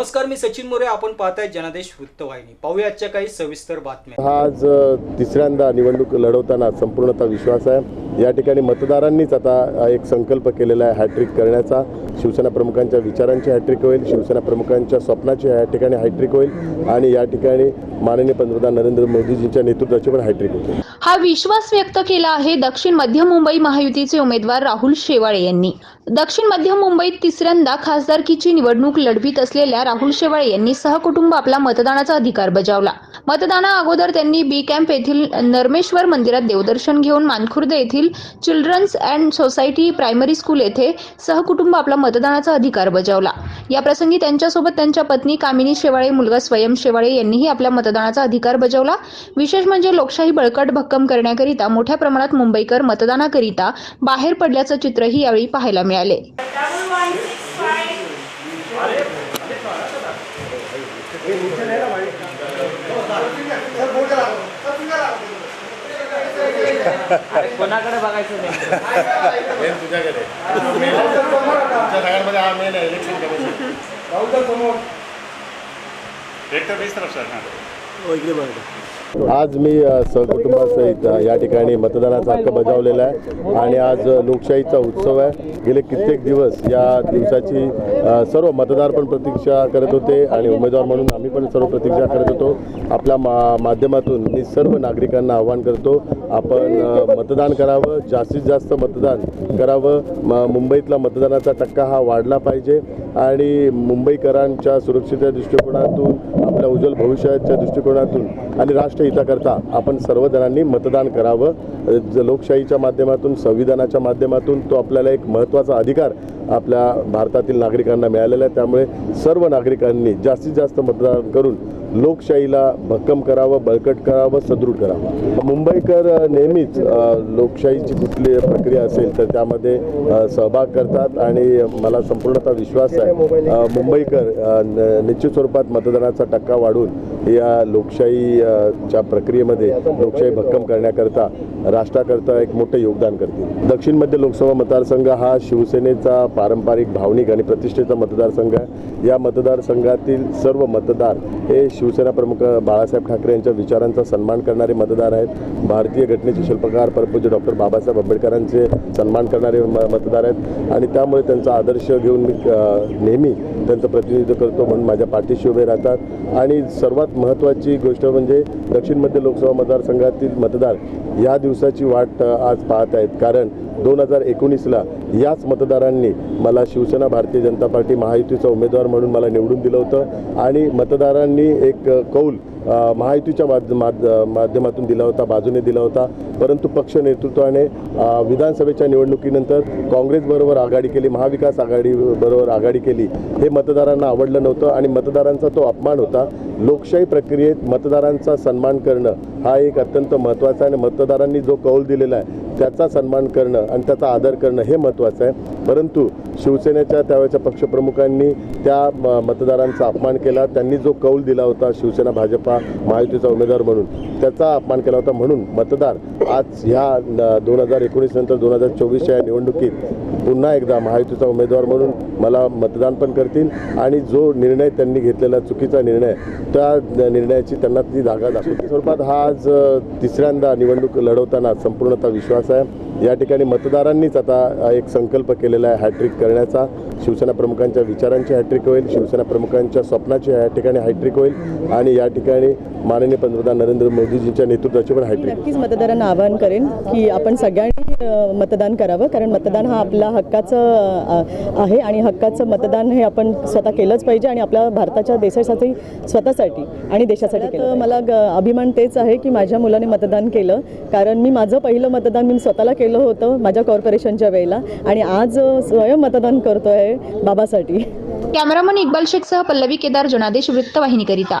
नमस्कार मी सचिन मोरे. आपण पाहताय जनादेश वृत्तवाहिनी. पाहूया आजच्या काही सविस्तर बातम्या. हा आज तिसऱ्यांदा निवडणूक लढवताना संपूर्णतः विश्वास आहे. या ठिकाणी मतदारांनीच आता एक संकल्प केलेला आहे हॅट्रिक करण्याचा. शिवसेना प्रमुखांच्या विचारांची हॅट्रिक होईल शिवसेना प्रमुखांच्या स्वप्नाची या ठिकाणी हॅट्रिक होईल आणि या ठिकाणी माननीय पंतप्रधान नरेंद्र मोदीजींच्या नेतृत्वाची पण हॅट्रिक होईल हा विश्वास व्यक्त केला आहे दक्षिण मध्य मुंबई महायुतीचे उमेदवार राहुल शेवाळे यांनी. दक्षिण मध्य मुंबईत तिसऱ्यांदा खासदारकीची निवडणूक लढवीत असलेल्या राहुल शेवाळे यांनी सहकुटुंब आपला मतदानाचा अधिकार बजावला. मतदाना अगोदर त्यांनी बी कॅम्प येथील नर्मेश्वर मंदिरात देवदर्शन घेऊन मानखुर्द येथील children's and society primary school येथे सहकुटुंब आपला मतदानाचा अधिकार बजावला. या प्रसंगी त्यांच्यासोबत त्यांच्या पत्नी कामिनी शेवाळे मुलगा स्वयं शेवाळे यांनीही आपल्या मतदानाचा अधिकार बजावला. विशेष म्हणजे लोकशाही बळकट भक्कम करण्याकरिता मोठ्या प्रमाणात मुंबईकर मतदानाकरिता बाहेर पडल्याचं चित्रही यावेळी पाहायला मिळाले. कोणाकडे बघायचं नाही. तुझ्याकडे. तुमच्या सगळ्यांमध्ये हा मेन आहे इलेक्शन कमिशन एक तर बीस तरफ सर हाँ हो, आज मी सहकुटुंबासहित या ठिकाणी मतदानाचा हक्क बजावलेला आहे आणि आज लोकशाहीचा उत्सव आहे. गेले कित्येक दिवस या दिवसाची सर्व मतदार पण प्रतीक्षा करत होते आणि उमेदवार म्हणून आम्ही पण सर्व प्रतीक्षा करत होतो. आपल्या मा माध्यमातून मी सर्व नागरिकांना आवाहन करतो आपण मतदान करावं जास्तीत जास्त मतदान करावं. म मुंबईतला मतदानाचा टक्का हा वाढला पाहिजे. आणि मुंबईकरांच्या सुरक्षेच्या दृष्टिकोनातून आपल्या उज्ज्वल भविष्याच्या दृष्टिकोनातून आणि राष्ट्रहिताकरता आपण सर्वजणांनी मतदान करावं. लोकशाहीच्या माध्यमातून संविधानाच्या माध्यमातून तो आपल्याला एक महत्त्वाचा अधिकार आपल्या भारतातील नागरिकांना मिळालेला आहे. त्यामुळे सर्व नागरिकांनी जास्तीत जास्त मतदान करून लोकशाहीला भक्कम करावं बळकट करावं सदृढ करावं. मुंबईकर नेहमीच लोकशाहीची कुठली प्रक्रिया असेल तर त्यामध्ये सहभाग करतात आणि मला संपूर्णतः विश्वास आहे मुंबईकर न- निश्चित स्वरूपात मतदानाचा टक्का वाढून या लोकशाहीच्या प्रक्रियेमध्ये लोकशाही भक्कम करण्याकरता राष्ट्राकरता एक मोठं योगदान करतील. दक्षिण मध्य लोकसभा मतदारसंघ हा शिवसेनेचा पारंपरिक भावनिक आणि प्रतिष्ठेचा मतदारसंघ आहे. या मतदारसंघातील सर्व मतदार हे शिवसेना प्रमुख बाळासाहेब ठाकरे यांच्या विचारांचा सन्मान करणारे मतदार आहेत. भारतीय घटनेचे शिल्पकार परपूज्य डॉक्टर बाबासाहेब आंबेडकरांचे सन्मान करणारे म- मतदार आहेत. आणि त्यामुळे त्यांचा आदर्श घेऊन मी नेहमी त्यांचं प्रतिनिधित्व करतो म्हणून माझ्या पाठीशी उभे राहतात. आणि सर्वात महत्त्वाची गोष्ट म्हणजे दक्षिण मध्य लोकसभा मतदारसंघातील मतदार या दिवसाची वाट आज पाहत आहेत. कारण दोन हजार एकोणीसला याच मतदारांनी मला शिवसेना भारतीय जनता पार्टी महायुतीचा उमेदवार म्हणून मला निवडून दिलं होतं. आणि मतदारांनी एक कौल महायुतीच्या माध्यमातून दिला होता बाजूने दिला होता. परंतु पक्ष नेतृत्वाने विधानसभेच्या निवडणुकीनंतर काँग्रेसबरोबर आघाडी केली महाविकास आघाडीबरोबर आघाडी केली हे मतदारांना आवडलं नव्हतं आणि मतदारांचा तो अपमान होता. लोकशाही प्रक्रियेत मतदारांचा सन्मान करणं हा एक अत्यंत महत्त्वाचा आणि मतदारांनी जो कौल दिलेला आहे त्याचा सन्मान करणं आणि त्याचा आदर करणं हे महत्त्वाचं आहे. परंतु शिवसेनेच्या त्यावेळेच्या पक्षप्रमुखांनी त्या मतदारांचा अपमान केला. त्यांनी जो कौल दिला होता शिवसेना भाजपा महायुतीचा उमेदवार म्हणून त्याचा अपमान केला होता. म्हणून मतदार आज ह्या दोन हजार एकोणीस नंतर दोन हजार चोवीसच्या या निवडणुकीत पुन्हा एकदा महायुतीचा उमेदवार म्हणून मला मतदान पण करतील आणि जो निर्णय त्यांनी घेतलेला चुकीचा निर्णय त्या निर्णयाची त्यांना ती जागा दाखवते स्वरूपात हा आज तिसऱ्यांदा निवडणूक लढवताना संपूर्णतः विश्वास आहे. या ठिकाणी मतदारांनीच आता एक संकल्प केलेला आहे हॅट्रिक करण्याचा. शिवसेना प्रमुखांच्या विचारांची हॅट्रिक होईल शिवसेना प्रमुखांच्या स्वप्नाची या ठिकाणी हॅट्रिक होईल आणि या ठिकाणी माननीय पंतप्रधान नरेंद्र मोदीजींच्या नेतृत्वाची पण हॅट्रिक नक्कीच मतदारांना आवाहन करेन की आपण सगळ्यांनी मतदान करावं कारण मतदान हा आपला हक्काचं आहे आणि हक्काचं मतदान हे आपण स्वतः केलंच पाहिजे आणि आपल्या भारताच्या देशासाठी स्वतःसाठी आणि देशासाठी केलं मला ग- अभिमान तेच आहे की माझ्या मुलाने मतदान केलं कारण मी माझं पहिलं मतदान मी स्वतःला केलं होतं माझ्या कॉर्पोरेशनच्या वेळेला आणि आज स्वयं मतदान करतो आहे बाबासाठी. कॅमेरामन इक्बाल शेखसह पल्लवी केदार जनादेश वृत्तवाहिनीकरिता.